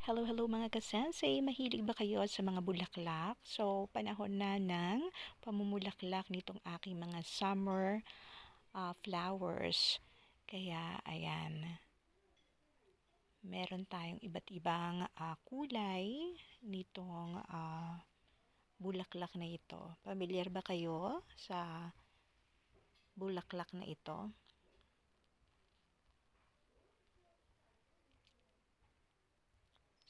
Hello, hello mga kasensei! Mahilig ba kayo sa mga bulaklak? So, panahon na ng pamumulaklak nitong aking mga summer uh, flowers. Kaya, ayan. Meron tayong iba't ibang uh, kulay nitong uh, bulaklak na ito. Pamilyar ba kayo sa bulaklak na ito?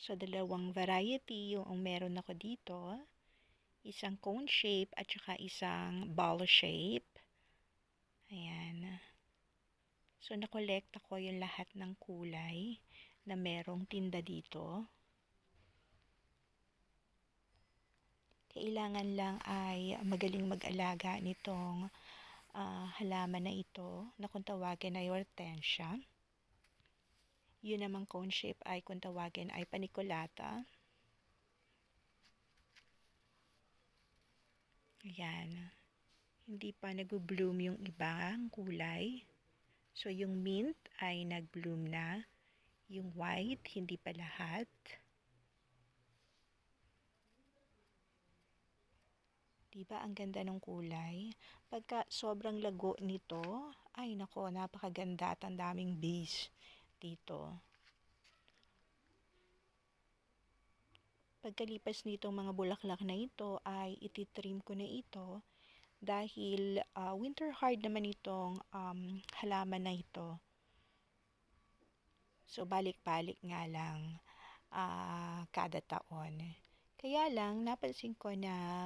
So, dalawang variety yung meron ako dito. Isang cone shape at saka isang ball shape. Ayan. So, nakolekta ko yung lahat ng kulay na merong tinda dito. Kailangan lang ay magaling mag-alaga nitong uh, halaman na ito na kung tawagin ay hortensia. Yun namang cone shape ay kung tawagin ay paniculata. Ayan. Hindi pa nag-bloom yung ibang kulay. So, yung mint ay nag-bloom na. Yung white, hindi pa lahat. Diba ang ganda ng kulay? Pagka sobrang lago nito, ay nako, napakaganda at ang daming bees dito. Pagkalipas nitong mga bulaklak na ito ay ititrim ko na ito dahil uh, winter hard naman itong um, halaman na ito. So balik-balik nga lang uh, kada taon. Kaya lang napansin ko na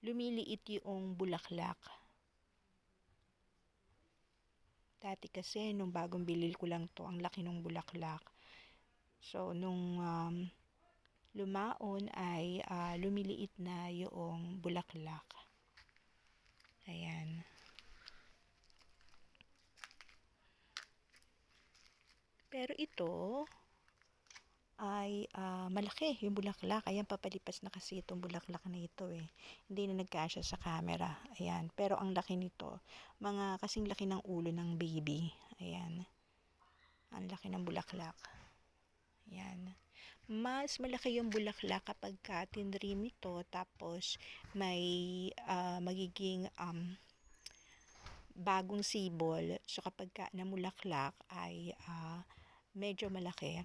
lumiliit yung bulaklak Dati kasi, nung bagong bilil ko lang to, ang laki ng bulaklak. So, nung um, lumaon ay uh, lumiliit na yung bulaklak. Ayan. Pero ito, ay uh, malaki yung bulaklak. Ayan, papalipas na kasi itong bulaklak na ito eh. Hindi na nagkasya sa camera. Ayan, pero ang laki nito. Mga kasing laki ng ulo ng baby. Ayan. Ang laki ng bulaklak. Ayan. Mas malaki yung bulaklak kapag ka tinrim ito tapos may uh, magiging um, bagong sibol. So kapag ka namulaklak ay uh, medyo malaki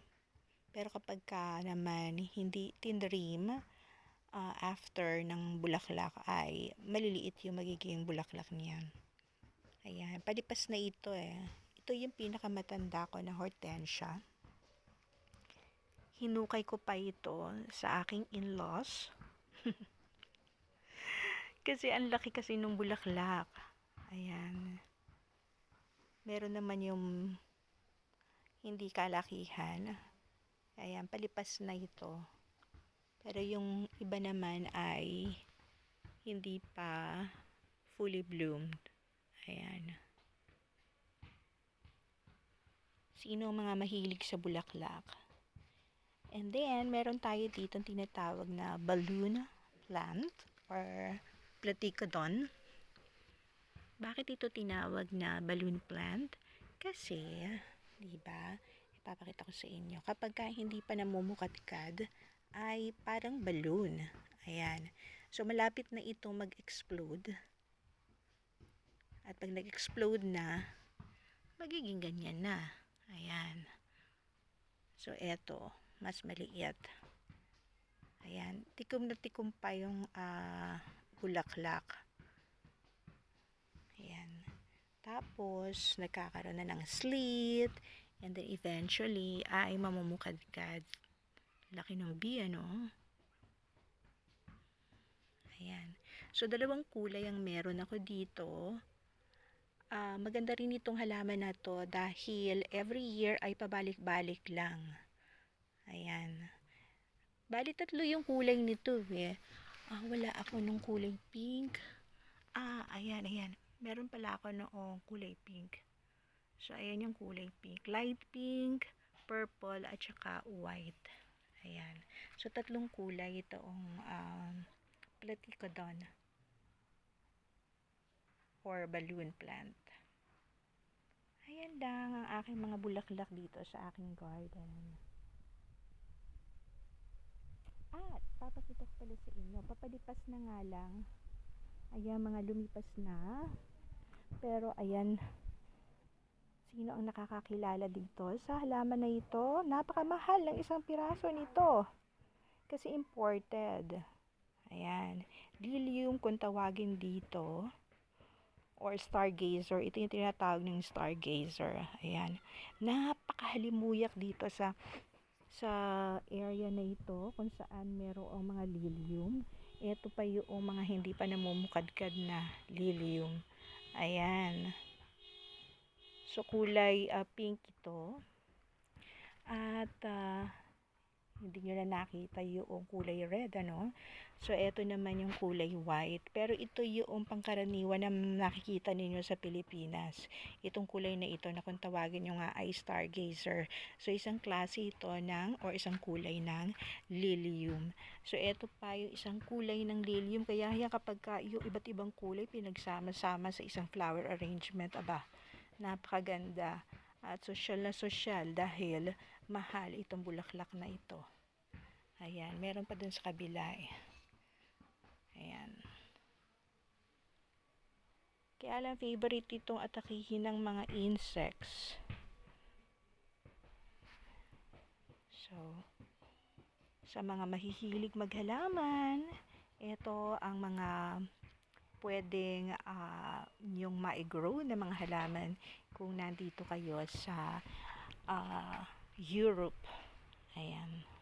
pero kapag ka naman hindi tindream uh, after ng bulaklak ay maliliit yung magiging bulaklak niyan. Ayan, palipas na ito eh. Ito yung pinakamatanda ko na hortensia. Hinukay ko pa ito sa aking in-laws. kasi ang laki kasi nung bulaklak. Ayan. Meron naman yung hindi kalakihan. Ayan, palipas na ito. Pero yung iba naman ay hindi pa fully bloomed. Ayan. Sino mga mahilig sa bulaklak? And then, meron tayo dito tinatawag na balloon plant or platicodon. Bakit ito tinawag na balloon plant? Kasi, di ba, ipapakita ko sa inyo. Kapag ka hindi pa namumukadkad, ay parang balloon. Ayan. So, malapit na itong mag-explode. At pag nag-explode na, magiging ganyan na. Ayan. So, eto, mas maliit. Ayan. Tikom na tikom pa yung uh, bulaklak. Ayan. Tapos, nagkakaroon na ng slit, And then eventually ay mamumukadkad. Laki ng B ano. Ayan. So dalawang kulay ang meron ako dito. Uh, maganda rin itong halaman na to dahil every year ay pabalik-balik lang. Ayan. Bali tatlo yung kulay nito eh. Ah, wala ako nung kulay pink. Ah, ayan, ayan. Meron pala ako noong kulay pink. So, ayan yung kulay pink. Light pink, purple, at saka white. Ayan. So, tatlong kulay itong um, platicodon or balloon plant. Ayan lang ang aking mga bulaklak dito sa aking garden. pala sa inyo. Papalipas na nga lang. Ayan, mga lumipas na. Pero ayan, sino ang nakakakilala dito sa halaman na ito? Napakamahal ng isang piraso nito. Kasi imported. Ayan. Lilium kung tawagin dito. Or stargazer. Ito yung tinatawag ng stargazer. Ayan. Napakahalimuyak dito sa sa area na ito kung saan merong mga lilium. Ito pa yung mga hindi pa namumukadkad na lilium. Ayan. So, kulay ah, pink ito. At ah, hindi nyo na nakita yung kulay red, ano? So, ito naman yung kulay white. Pero ito yung pangkaraniwan na nakikita ninyo sa Pilipinas. Itong kulay na ito na kung tawagin nyo nga ay stargazer. So, isang klase ito ng, or isang kulay ng lilium. So, ito pa yung isang kulay ng lilium. Kaya yan kapag ka, yung iba't ibang kulay pinagsama-sama sa isang flower arrangement, aba, napakaganda at sosyal na sosyal dahil mahal itong bulaklak na ito. Ayan, meron pa dun sa kabila eh. Ayan. Kaya lang favorite itong atakihin ng mga insects. So, sa mga mahihilig maghalaman, ito ang mga pwedeng uh, yung ma-grow na mga halaman kung nandito kayo sa uh, Europe. Ayan.